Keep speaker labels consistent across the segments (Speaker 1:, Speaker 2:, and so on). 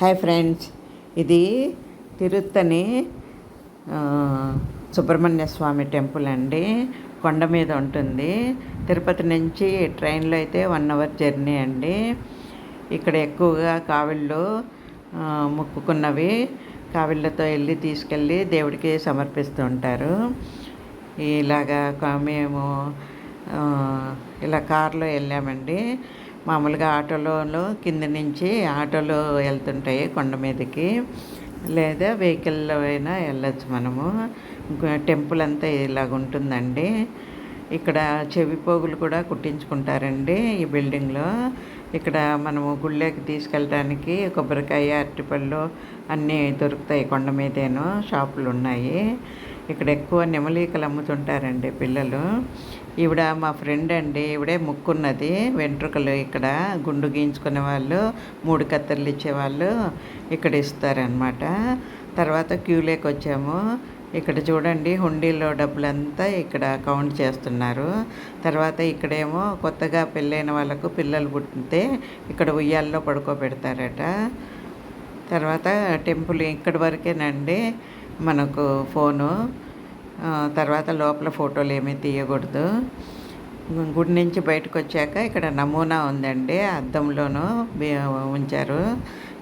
Speaker 1: Hi friends ఇది తిరుత్తని సుబ్రహ్మణ్య స్వామి temple అండి. కొండ మీద ఉంటుంది. తిరుపతి నుంచి ట్రైన్లో అయితే వన్ అవర్ జర్నీ అండి. ఇక్కడ ఎక్కువగా కావిళ్ళు మొక్కుకున్నవి కావిళ్ళతో వెళ్ళి తీసుకెళ్ళి దేవుడికి సమర్పిస్తూ ఉంటారు. ఇలాగా మేము ఇలా కారులో వెళ్ళామండి. మామూలుగా ఆటోలో కింద నుంచి ఆటోలు వెళ్తుంటాయి కొండ మీదకి. లేదా వెహికల్లో అయినా వెళ్ళొచ్చు మనము. టెంపుల్ అంతా ఇలాగ ఉంటుందండి. ఇక్కడ చెవి పోగులు కూడా కుట్టించుకుంటారండి ఈ బిల్డింగ్లో. ఇక్కడ మనము గుళ్ళకి తీసుకెళ్ళడానికి కొబ్బరికాయ అరటిపళ్ళు అన్నీ దొరుకుతాయి కొండ మీదేను. షాపులు ఉన్నాయి ఇక్కడ ఎక్కువ నెమలీకలు అమ్ముతుంటారండి పిల్లలు. ఈవిడ మా ఫ్రెండ్ అండి ఈవిడే ముక్కున్నది వెంట్రుకలు ఇక్కడ గుండు గీయించుకునే వాళ్ళు మూడు కత్తెరలు ఇచ్చేవాళ్ళు ఇక్కడ ఇస్తారనమాట తర్వాత క్యూలేకి వచ్చాము. ఇక్కడ చూడండి హుండీలో డబ్బులంతా ఇక్కడ కౌంట్ చేస్తున్నారు. తర్వాత ఇక్కడేమో కొత్తగా పెళ్ళైన వాళ్ళకు పిల్లలు పుట్టితే ఇక్కడ ఉయ్యాల్లో పడుకోబెడతారట. తర్వాత టెంపుల్ ఇక్కడి వరకేనండి. మనకు ఫోను. తర్వాత లోపల ఫోటోలు ఏమీ తీయకూడదు. గుడి నుంచి బయటకు వచ్చాక ఇక్కడ నమూనా ఉందండి అద్దంలోనూ ఉంచారు.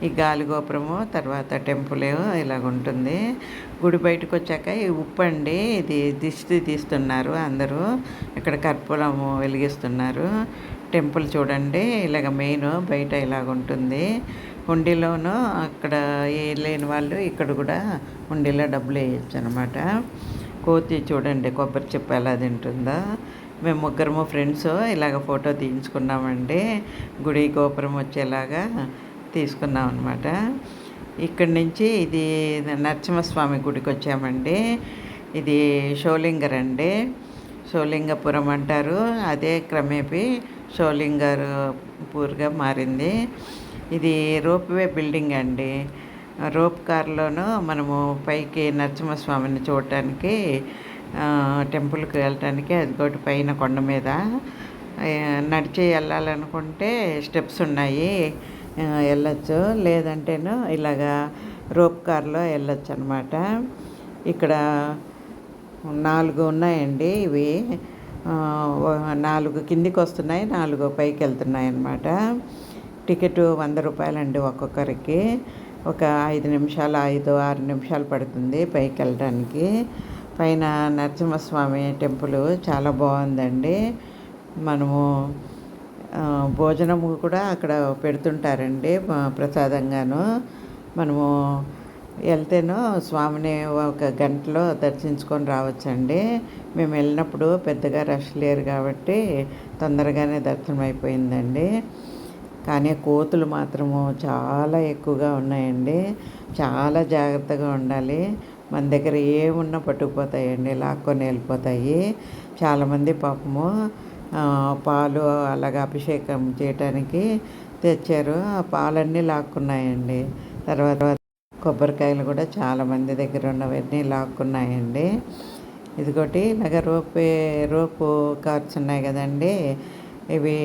Speaker 1: ఈ గాలి గోపురము తర్వాత టెంపుల్ ఇలాగ ఉంటుంది. గుడి బయటకు వచ్చాక ఈ ఉప్పు అండి ఇది దిష్టి తీస్తున్నారు అందరూ. ఇక్కడ కర్పూరము వెలిగిస్తున్నారు. టెంపుల్ చూడండి ఇలాగ మెయిన్ బయట ఇలాగ ఉంటుంది. హుండీలోనూ అక్కడ ఏ లేని వాళ్ళు ఇక్కడ కూడా హుండీలో డబ్బులు వేయచ్చు అనమాట కోతి చూడండి కొబ్బరి చెప్పు ఎలా తింటుందో. మేము ముగ్గురము ఫ్రెండ్స్ ఇలాగ ఫోటో తీయించుకున్నామండి. గుడి గోపురం వచ్చేలాగా తీసుకున్నాం అనమాట ఇక్కడి నుంచి ఇది నరసింహస్వామి గుడికి వచ్చామండి. ఇది షోలింగర్ అండి షోలింగపురం అంటారు. అదే క్రమేపీ షోలింగర్పూర్గా మారింది. ఇది రోప్వే బిల్డింగ్ అండి. రోప్ కార్లోనూ మనము పైకి నరసింహస్వామిని చూడటానికి టెంపుల్కి వెళ్ళటానికి అదిగోటి పైన కొండ మీద నడిచి వెళ్ళాలనుకుంటే స్టెప్స్ ఉన్నాయి. వెళ్ళచ్చు. లేదంటేను ఇలాగా రోప్ కార్లో వెళ్ళచ్చు అనమాట ఇక్కడ నాలుగు ఉన్నాయండి ఇవి. నాలుగు కిందికి వస్తున్నాయి నాలుగు పైకి వెళ్తున్నాయి అన్నమాట టికెట్ వంద రూపాయలండి ఒక్కొక్కరికి. ఒక ఐదు నిమిషాలు ఐదు ఆరు నిమిషాలు పడుతుంది పైకి వెళ్ళడానికి పైన నరసింహస్వామి టెంపుల్ చాలా బాగుందండి. మనము భోజనము కూడా అక్కడ పెడుతుంటారండి ప్రసాదంగాను. మనము వెళ్తేనో స్వామిని ఒక గంటలో దర్శించుకొని రావచ్చండి. మేము వెళ్ళినప్పుడు పెద్దగా రష్ లేరు కాబట్టి తొందరగానే దర్శనం అయిపోయిందండి కానీ కోతులు మాత్రము చాలా ఎక్కువగా ఉన్నాయండి. చాలా జాగ్రత్తగా ఉండాలి. మన దగ్గర ఏమున్నా పట్టుకుపోతాయండి లాక్కొని వెళ్ళిపోతాయి. చాలామంది పాపము పాలు అలాగ అభిషేకం చేయటానికి తెచ్చారు. ఆ పాలన్నీ లాక్కున్నాయండి. తర్వాత కొబ్బరికాయలు కూడా చాలామంది దగ్గర ఉన్నవన్నీ లాక్కున్నాయండి. ఇదిగోటి ఇలాగ రోపే రోపు కార్స్ ఉన్నాయి కదండి. ఇవి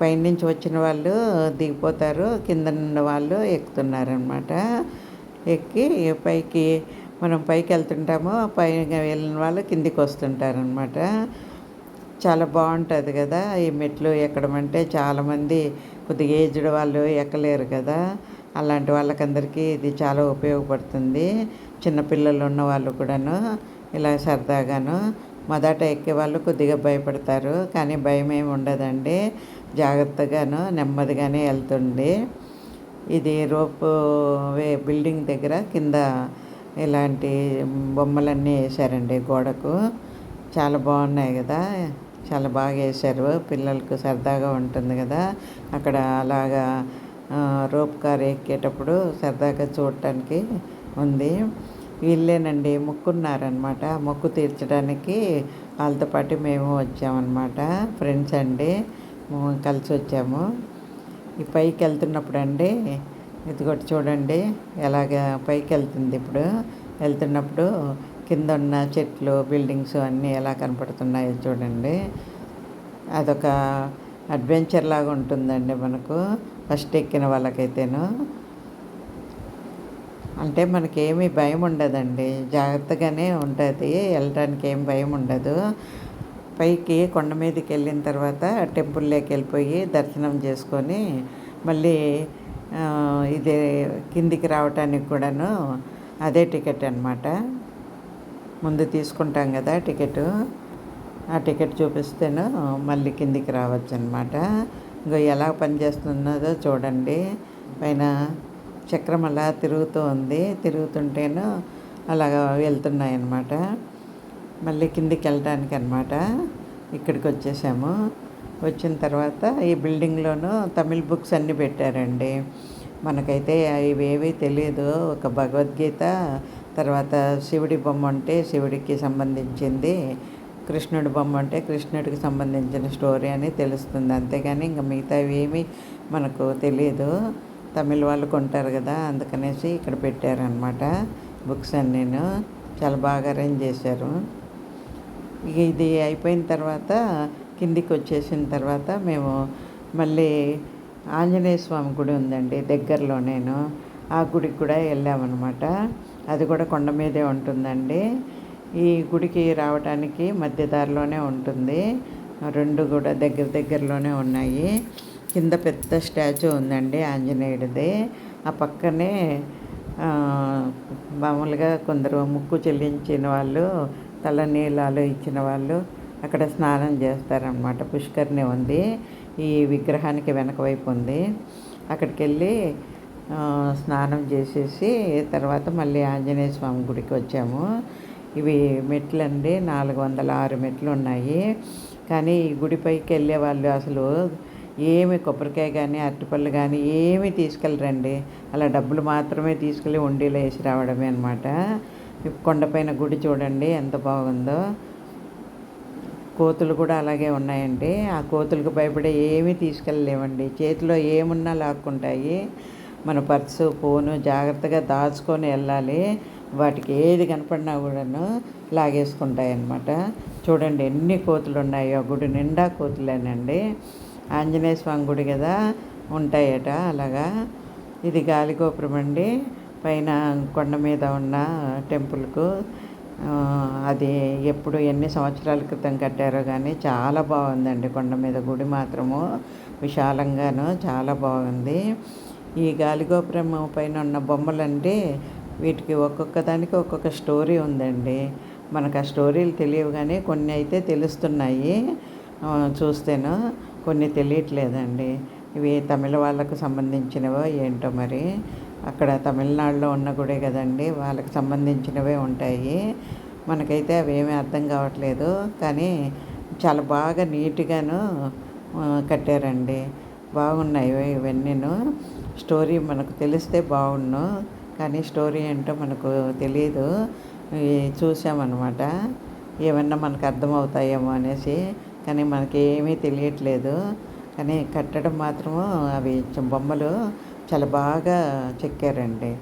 Speaker 1: పైనుంచి వచ్చిన వాళ్ళు దిగిపోతారు కింద ఉన్న వాళ్ళు ఎక్కుతున్నారనమాట ఎక్కి పైకి మనం పైకి వెళ్తుంటాము పైన వెళ్ళిన వాళ్ళు కిందికి వస్తుంటారనమాట చాలా బాగుంటుంది కదా ఈ మెట్లు ఎక్కడం అంటే. చాలామంది కొద్దిగా ఏజ్డ్ వాళ్ళు ఎక్కలేరు కదా. అలాంటి వాళ్ళకందరికీ ఇది చాలా ఉపయోగపడుతుంది. చిన్నపిల్లలు ఉన్న వాళ్ళు కూడాను ఇలా సరదాగాను. మొదట ఎక్కే వాళ్ళు కొద్దిగా భయపడతారు కానీ భయం ఏమి ఉండదండి. జాగ్రత్తగాను నెమ్మదిగానే వెళ్తుంది ఇది రోప్ వే బిల్డింగ్ దగ్గర కింద ఇలాంటి బొమ్మలన్నీ వేశారండి గోడకు. చాలా బాగున్నాయి కదా. చాలా బాగా వేశారు. పిల్లలకు సరదాగా ఉంటుంది కదా. అక్కడ అలాగా రోప్ కార్ ఎక్కేటప్పుడు సరదాగా చూడటానికి ఉంది. వీళ్ళేనండి మొక్కున్నారనమాట మొక్కు తీర్చడానికి వాళ్ళతో పాటు మేము వచ్చామన్నమాట. ఫ్రెండ్స్ అండి. కలిసి వచ్చాము. ఈ పైకి వెళ్తున్నప్పుడు అండి ఇదిగోటి చూడండి ఎలాగ పైకి వెళ్తుంది ఇప్పుడు. వెళ్తున్నప్పుడు కింద ఉన్న చెట్లు బిల్డింగ్స్ అన్నీ ఎలా కనపడుతున్నాయో చూడండి. అదొక అడ్వెంచర్ లాగా ఉంటుందండి మనకు ఫస్ట్ ఎక్కిన వాళ్ళకైతేను. అంటే మనకేమీ భయం ఉండదండి జాగ్రత్తగానే ఉంటుంది వెళ్ళడానికి ఏం భయం ఉండదు. పైకి కొండ మీదకి వెళ్ళిన తర్వాత టెంపుల్లోకి వెళ్ళిపోయి దర్శనం చేసుకొని మళ్ళీ ఇది కిందికి రావటానికి కూడాను అదే టికెట్ అనమాట ముందు తీసుకుంటాం కదా టికెట్. ఆ టికెట్ చూపిస్తేను మళ్ళీ కిందికి రావచ్చు అనమాట ఇంకో ఎలా పనిచేస్తున్నదో చూడండి. పైన చక్రం అలా తిరుగుతూ ఉంది. తిరుగుతుంటేను అలాగా వెళ్తున్నాయి అన్నమాట మళ్ళీ కిందికి వెళ్ళటానికి అనమాట ఇక్కడికి వచ్చేసాము వచ్చిన తర్వాత ఈ బిల్డింగ్లోనూ తమిళ్ బుక్స్ అన్నీ పెట్టారండి. మనకైతే ఇవేవి తెలియదు ఒక భగవద్గీత తర్వాత శివుడి బొమ్మ అంటే శివుడికి సంబంధించింది కృష్ణుడి బొమ్మ అంటే కృష్ణుడికి సంబంధించిన స్టోరీ అని తెలుస్తుంది. అంతేగాని ఇంకా మిగతా ఏమీ మనకు తెలియదు తమిళ వాళ్ళు కొంటారు కదా అందుకనేసి ఇక్కడ పెట్టారనమాట బుక్స్ అన్నీను. చాలా బాగా అరేంజ్ చేశారు. ఇది అయిపోయిన తర్వాత కిందికి వచ్చేసిన తర్వాత మేము మళ్ళీ ఆంజనేయ స్వామి గుడి ఉందండి దగ్గరలో నేను. ఆ గుడికి కూడా వెళ్ళామన్నమాట. అది కూడా కొండ మీదే ఉంటుందండి. ఈ గుడికి రావడానికి మధ్య దారిలోనే ఉంటుంది. రెండు కూడా దగ్గర దగ్గరలోనే ఉన్నాయి. కింద పెద్ద స్టాచ్యూ ఉందండి ఆంజనేయుడిది. ఆ పక్కనే మామూలుగా కొందరు ముక్కు చెల్లించిన వాళ్ళు తల నీలాలు ఇచ్చిన వాళ్ళు అక్కడ స్నానం చేస్తారనమాట పుష్కరిణి ఉంది. ఈ విగ్రహానికి వెనక వైపు ఉంది. అక్కడికి వెళ్ళి స్నానం చేసేసి తర్వాత మళ్ళీ ఆంజనేయ స్వామి గుడికి వచ్చాము. ఇవి మెట్లు అండి నాలుగు వందల ఆరు మెట్లు ఉన్నాయి కానీ ఈ గుడిపైకి వెళ్ళే వాళ్ళు అసలు ఏమి కొబ్బరికాయ కానీ అరటిపళ్ళు కానీ ఏమీ తీసుకెళ్ళరండి. అలా డబ్బులు మాత్రమే తీసుకెళ్ళి ఉండిలో వేసి రావడమే అనమాట కొండపైన గుడి చూడండి ఎంత బాగుందో. కోతులు కూడా అలాగే ఉన్నాయండి. ఆ కోతులకు భయపడే ఏమీ తీసుకెళ్ళలేమండి చేతిలో ఏమున్నా లాక్కుంటాయి. మన పర్సు ఫోను జాగ్రత్తగా దాచుకొని వెళ్ళాలి. వాటికి ఏది కనపడినా కూడాను లాగేసుకుంటాయి అన్నమాట చూడండి ఎన్ని కోతులు ఉన్నాయో గుడి నిండా కోతులేనండి. ఆంజనేయ స్వామి గుడి కదా ఉంటాయట అలాగా. ఇది గాలిగోపురం అండి పైన కొండ మీద ఉన్న టెంపుల్కు అది ఎప్పుడు ఎన్ని సంవత్సరాల క్రితం కట్టారో కానీ చాలా బాగుందండి కొండ మీద గుడి మాత్రము. విశాలంగాను చాలా బాగుంది. ఈ గాలిగోపురం పైన ఉన్న బొమ్మలండి వీటికి ఒక్కొక్క దానికి ఒక్కొక్క స్టోరీ ఉందండి. మనకు ఆ స్టోరీలు తెలియవు కానీ కొన్ని అయితే తెలుస్తున్నాయి. చూస్తేను కొన్ని తెలియట్లేదండి. ఇవి తమిళ వాళ్ళకు సంబంధించినవో ఏంటో మరి. అక్కడ తమిళనాడులో ఉన్న గుడే కదండి వాళ్ళకి సంబంధించినవే ఉంటాయి. మనకైతే అవి ఏమీ అర్థం కావట్లేదు కానీ చాలా బాగా నీట్గాను కట్టారండి. బాగున్నాయి ఇవన్నీను. స్టోరీ మనకు తెలిస్తే బాగుండు కానీ స్టోరీ ఏంటో మనకు తెలియదు చూసామన్నమాట. ఏమన్నా మనకు అర్థమవుతాయేమో అనేసి కానీ మనకి ఏమీ తెలియట్లేదు. కానీ కట్టడం మాత్రము అవి బొమ్మలు చాలా బాగా చెక్కారండి.